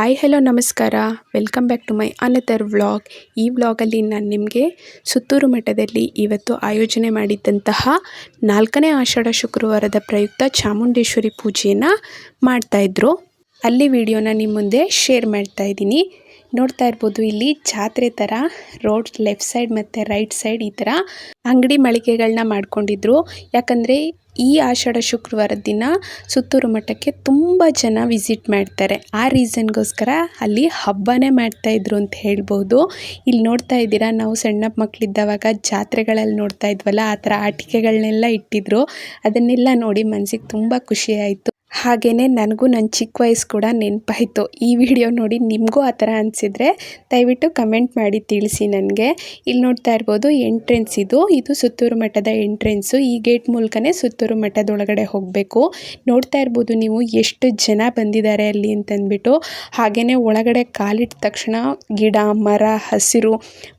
Hi hello ನಮಸ್ಕಾರ. Welcome back to my another vlog ಈ ವ್ಲಾಗಲ್ಲಿ ನಾನು ನಿಮಗೆ ಸುತ್ತೂರು ಮಠದಲ್ಲಿ ಇವತ್ತು ಆಯೋಜನೆ ಮಾಡಿದ್ದಂತಹ ನಾಲ್ಕನೇ ಆಷಾಢ ಶುಕ್ರವಾರದ ಪ್ರಯುಕ್ತ ಚಾಮುಂಡೇಶ್ವರಿ ಪೂಜೆಯನ್ನು ಮಾಡ್ತಾಯಿದ್ರು ಅಲ್ಲಿ ವಿಡಿಯೋನ ನಿಮ್ಮ ಮುಂದೆ ಶೇರ್ ಮಾಡ್ತಾ ಇದ್ದೀನಿ. ನೋಡ್ತಾ ಇರ್ಬೋದು, ಇಲ್ಲಿ ಜಾತ್ರೆ ತರ ರೋಡ್ ಲೆಫ್ಟ್ ಸೈಡ್ ಮತ್ತೆ ರೈಟ್ ಸೈಡ್ ಈ ತರ ಅಂಗಡಿ ಮಳಿಗೆಗಳನ್ನ ಮಾಡ್ಕೊಂಡಿದ್ರು. ಯಾಕಂದ್ರೆ ಈ ಆಷಾಢ ಶುಕ್ರವಾರದ ದಿನ ಸುತ್ತೂರು ಮಠಕ್ಕೆ ತುಂಬ ಜನ ವಿಸಿಟ್ ಮಾಡ್ತಾರೆ. ಆ ರೀಸನ್ಗೋಸ್ಕರ ಅಲ್ಲಿ ಹಬ್ಬನೇ ಮಾಡ್ತಾ ಇದ್ರು ಅಂತ ಹೇಳ್ಬೋದು. ಇಲ್ಲಿ ನೋಡ್ತಾ ಇದ್ದೀರಾ, ನಾವು ಸಣ್ಣ ಮಕ್ಕಳಿದ್ದಾವಾಗ ಜಾತ್ರೆಗಳಲ್ಲಿ ನೋಡ್ತಾ ಇದ್ವಲ್ಲ, ಆ ಥರ ಆಟಿಕೆಗಳನ್ನೆಲ್ಲ ಇಟ್ಟಿದ್ರು. ಅದನ್ನೆಲ್ಲ ನೋಡಿ ಮನಸ್ಸಿಗೆ ತುಂಬ ಖುಷಿ ಆಯಿತು. ಹಾಗೆಯೇ ನನಗೂ ನನ್ನ ಚಿಕ್ಕ ವಯಸ್ಸು ಕೂಡ ನೆನಪಾಯಿತು. ಈ ವಿಡಿಯೋ ನೋಡಿ ನಿಮಗೂ ಆ ಥರ ಅನಿಸಿದರೆ ದಯವಿಟ್ಟು ಕಮೆಂಟ್ ಮಾಡಿ ತಿಳಿಸಿ ನನಗೆ. ಇಲ್ಲಿ ನೋಡ್ತಾ ಇರ್ಬೋದು ಎಂಟ್ರೆನ್ಸ್ ಇದು. ಇದು ಸುತ್ತೂರು ಮಠದ ಎಂಟ್ರೆನ್ಸು. ಈ ಗೇಟ್ ಮೂಲಕನೇ ಸುತ್ತೂರು ಮಠದೊಳಗಡೆ ಹೋಗಬೇಕು. ನೋಡ್ತಾ ಇರ್ಬೋದು ನೀವು ಎಷ್ಟು ಜನ ಬಂದಿದ್ದಾರೆ ಅಲ್ಲಿ ಅಂತಂದ್ಬಿಟ್ಟು. ಹಾಗೆಯೇ ಒಳಗಡೆ ಕಾಲಿಟ್ಟ ತಕ್ಷಣ ಗಿಡ, ಮರ, ಹಸಿರು,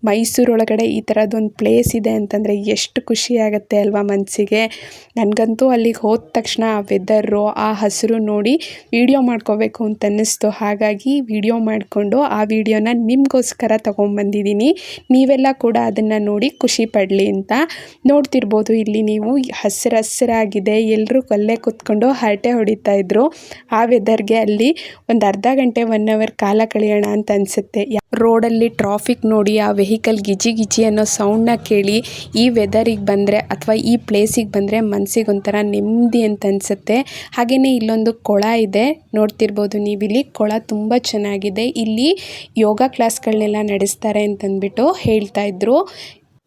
ಮೈಸೂರೊಳಗಡೆ ಈ ಥರದ್ದೊಂದು ಪ್ಲೇಸ್ ಇದೆ ಅಂತಂದರೆ ಎಷ್ಟು ಖುಷಿ ಆಗುತ್ತೆ ಅಲ್ವಾ ಮನಸ್ಸಿಗೆ. ನನಗಂತೂ ಅಲ್ಲಿಗೆ ಹೋದ ತಕ್ಷಣ ಆ ವೆದರು ಆ ಹಸಿರು ನೋಡಿ ವಿಡಿಯೋ ಮಾಡ್ಕೋಬೇಕು ಅಂತ ಅನ್ನಿಸ್ತು ಹಾಗಾಗಿ ವಿಡಿಯೋ ಮಾಡಿಕೊಂಡು ಆ ವಿಡಿಯೋನ ನಿಮಗೋಸ್ಕರ ತೊಗೊಂಬಂದಿದ್ದೀನಿ. ನೀವೆಲ್ಲ ಕೂಡ ಅದನ್ನು ನೋಡಿ ಖುಷಿ ಪಡಲಿ ಅಂತ ನೋಡ್ತಿರ್ಬೋದು. ಇಲ್ಲಿ ನೀವು ಹಸಿರು ಹಸಿರಾಗಿದೆ ಎಲ್ಲರೂ ಕಲ್ಲೇ ಕೂತ್ಕೊಂಡು ಹರಟೆ ಹೊಡಿತಾ ಇದ್ರು. ಆ ವೆದರ್ಗೆ ಅಲ್ಲಿ ಒಂದು ಅರ್ಧ ಗಂಟೆ ಒನ್ ಅವರ್ ಕಾಲ ಕಳೆಯೋಣ ಅಂತ ಅನಿಸುತ್ತೆ. ರೋಡಲ್ಲಿ ಟ್ರಾಫಿಕ್ ನೋಡಿ ಆ ವೆಹಿಕಲ್ ಗಿಜಿ ಗಿಜಿ ಅನ್ನೋ ಸೌಂಡನ್ನ ಕೇಳಿ ಈ ವೆದರಿಗೆ ಬಂದರೆ ಅಥವಾ ಈ ಪ್ಲೇಸಿಗೆ ಬಂದರೆ ಮನಸ್ಸಿಗೆ ಒಂಥರ ನೆಮ್ಮದಿ ಅಂತ ಅನಿಸುತ್ತೆ. ಹಾಗೆಯೇ ಇಲ್ಲೊಂದು ಕೊಳ ಇದೆ, ನೋಡ್ತಿರ್ಬೋದು ನೀವಿಲ್ಲಿ. ಕೊಳ ತುಂಬ ಚೆನ್ನಾಗಿದೆ. ಇಲ್ಲಿ ಯೋಗ ಕ್ಲಾಸ್ಗಳನ್ನೆಲ್ಲ ನಡೆಸ್ತಾರೆ ಅಂತಂದ್ಬಿಟ್ಟು ಹೇಳ್ತಾ ಇದ್ರು.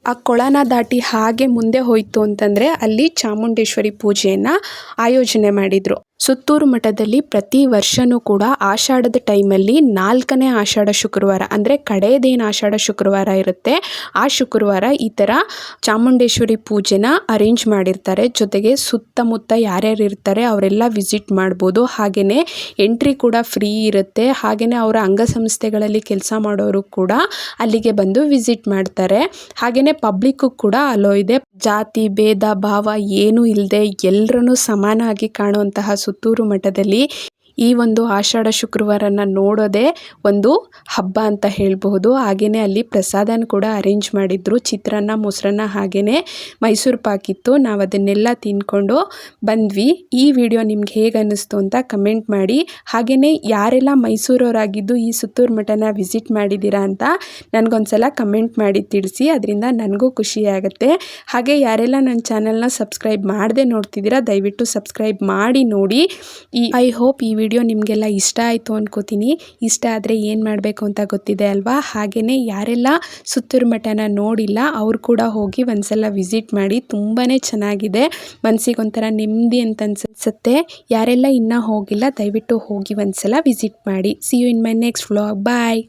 ಆ ಕೊಳನ ದಾಟಿ ಹಾಗೆ ಮುಂದೆ ಹೋಯಿತು ಅಂತಂದರೆ ಅಲ್ಲಿ ಚಾಮುಂಡೇಶ್ವರಿ ಪೂಜೆಯನ್ನು ಆಯೋಜನೆ ಮಾಡಿದರು. ಸುತ್ತೂರು ಮಠದಲ್ಲಿ ಪ್ರತಿ ವರ್ಷವೂ ಕೂಡ ಆಷಾಢದ ಟೈಮಲ್ಲಿ ನಾಲ್ಕನೇ ಆಷಾಢ ಶುಕ್ರವಾರ, ಅಂದರೆ ಕಡೆಯದೇನು ಆಷಾಢ ಶುಕ್ರವಾರ ಇರುತ್ತೆ, ಆ ಶುಕ್ರವಾರ ಈ ಥರ ಚಾಮುಂಡೇಶ್ವರಿ ಪೂಜೆನ ಅರೇಂಜ್ ಮಾಡಿರ್ತಾರೆ. ಜೊತೆಗೆ ಸುತ್ತಮುತ್ತ ಯಾರ್ಯಾರು ಇರ್ತಾರೆ ಅವರೆಲ್ಲ ವಿಸಿಟ್ ಮಾಡ್ಬೋದು. ಹಾಗೆಯೇ ಎಂಟ್ರಿ ಕೂಡ ಫ್ರೀ ಇರುತ್ತೆ. ಹಾಗೆಯೇ ಅವರ ಅಂಗಸಂಸ್ಥೆಗಳಲ್ಲಿ ಕೆಲಸ ಮಾಡೋರು ಕೂಡ ಅಲ್ಲಿಗೆ ಬಂದು ವಿಸಿಟ್ ಮಾಡ್ತಾರೆ. ಹಾಗೆಯೇ ಪಬ್ಲಿಕ್ಕು ಕೂಡ ಅಲೋ ಇದೆ. ಜಾತಿ, ಭೇದ, ಭಾವ ಏನೂ ಇಲ್ಲದೆ ಎಲ್ಲರೂ ಸಮಾನವಾಗಿ ಕಾಣುವಂತಹ ಸುತ್ತೂರು ಮಠದಲ್ಲಿ ಈ ಒಂದು ಆಷಾಢ ಶುಕ್ರವಾರನ ನೋಡೋದೇ ಒಂದು ಹಬ್ಬ ಅಂತ ಹೇಳಬಹುದು. ಹಾಗೆಯೇ ಅಲ್ಲಿ ಪ್ರಸಾದನ ಕೂಡ ಅರೇಂಜ್ ಮಾಡಿದ್ರು. ಚಿತ್ರಾನ್ನ, ಮೊಸರನ್ನ ಹಾಗೆಯೇ ಮೈಸೂರು ಪಾಕಿತ್ತು ನಾವು ಅದನ್ನೆಲ್ಲ ತಿಂದ್ಕೊಂಡು ಬಂದ್ವಿ. ಈ ವಿಡಿಯೋ ನಿಮ್ಗೆ ಹೇಗೆ ಅನ್ನಿಸ್ತು ಅಂತ ಕಮೆಂಟ್ ಮಾಡಿ. ಹಾಗೆಯೇ ಯಾರೆಲ್ಲ ಮೈಸೂರವರಾಗಿದ್ದು ಈ ಸುತ್ತೂರು ಮಠನ ವಿಸಿಟ್ ಮಾಡಿದ್ದೀರಾ ಅಂತ ನನಗೊಂದ್ಸಲ ಕಮೆಂಟ್ ಮಾಡಿ ತಿಳಿಸಿ. ಅದರಿಂದ ನನಗೂ ಖುಷಿ ಆಗುತ್ತೆ. ಹಾಗೆ ಯಾರೆಲ್ಲ ನನ್ನ ಚಾನಲ್ನ ಸಬ್ಸ್ಕ್ರೈಬ್ ಮಾಡದೆ ನೋಡ್ತಿದ್ದೀರಾ, ದಯವಿಟ್ಟು ಸಬ್ಸ್ಕ್ರೈಬ್ ಮಾಡಿ ನೋಡಿ. ಈ ಐ ಹೋಪ್ ಈ ವಿಡಿಯೋ ನಿಮಗೆಲ್ಲ ಇಷ್ಟ ಆಯಿತು ಅಂದ್ಕೋತೀನಿ ಇಷ್ಟ ಆದರೆ ಏನು ಮಾಡಬೇಕು ಅಂತ ಗೊತ್ತಿದೆ ಅಲ್ವಾ? ಹಾಗೆಯೇ ಯಾರೆಲ್ಲ ಸುತ್ತೂರು ಮಠನ ನೋಡಿಲ್ಲ, ಅವ್ರು ಕೂಡ ಹೋಗಿ ಒಂದ್ಸಲ ವಿಸಿಟ್ ಮಾಡಿ ತುಂಬಾ ಚೆನ್ನಾಗಿದೆ. ಮನಸ್ಸಿಗೆ ಒಂಥರ ನೆಮ್ಮದಿ ಅಂತ ಅನ್ಸುತ್ತೆ. ಯಾರೆಲ್ಲ ಇನ್ನೂ ಹೋಗಿಲ್ಲ, ದಯವಿಟ್ಟು ಹೋಗಿ ಒಂದ್ಸಲ ವಿಸಿಟ್ ಮಾಡಿ. See you in my next vlog bye